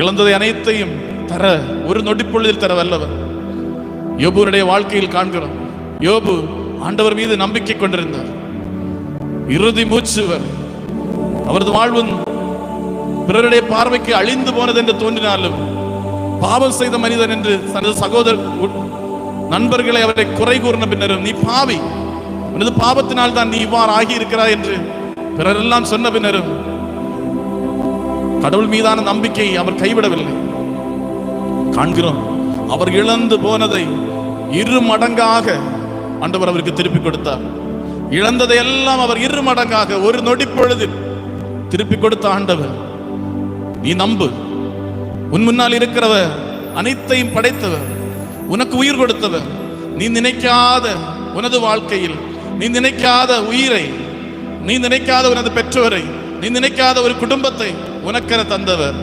இழந்ததை அனைத்தையும் தர ஒரு நொடிப்பொழுதில் தர வல்லவர். யோபுனுடைய வாழ்க்கையில் காண்கிறோம். யோபு ஆண்டவர் மீது நம்பிக்கை கொண்டிருந்தார். இறுதி மூச்சுவர் அவரது வாழ்வும் பிறருடைய பார்வைக்கு அழிந்து போனது என்று தோன்றினாலும் பாவம் செய்த மனிதன் என்று தனது சகோதர நண்பர்களை அவரை குறை கூறின பின்னரும் நீ பாவி. உனது பாவத்தினால் தான் நீ இவ்வாறு ஆகி இருக்கிறாய் என்று பிறரெல்லாம் சொன்ன பின்னரும் கடவுள் மீதான நம்பிக்கையை அவர் கைவிடவில்லை. காண்கிறோம் அவர் இழந்து போனதை இரு மடங்காக ஆண்டவர் அவருக்கு திருப்பி கொடுத்தார். இழந்ததை எல்லாம் அவர் இரு மடங்காக ஒரு நொடி பொழுதில் திருப்பி கொடுத்த ஆண்டவர். நீ நம்பு உன் முன்னால் இருக்கிறவர் அனைத்தையும் படைத்தவர் உனக்கு உயிர் கொடுத்தவர். நீ நினைக்காத உனது வாழ்க்கையில் நீ நினைக்காத உயிரை நீ நினைக்காத உனது பெற்றோரை நீ நினைக்காத ஒரு குடும்பத்தை உனக்கென தந்தவர்.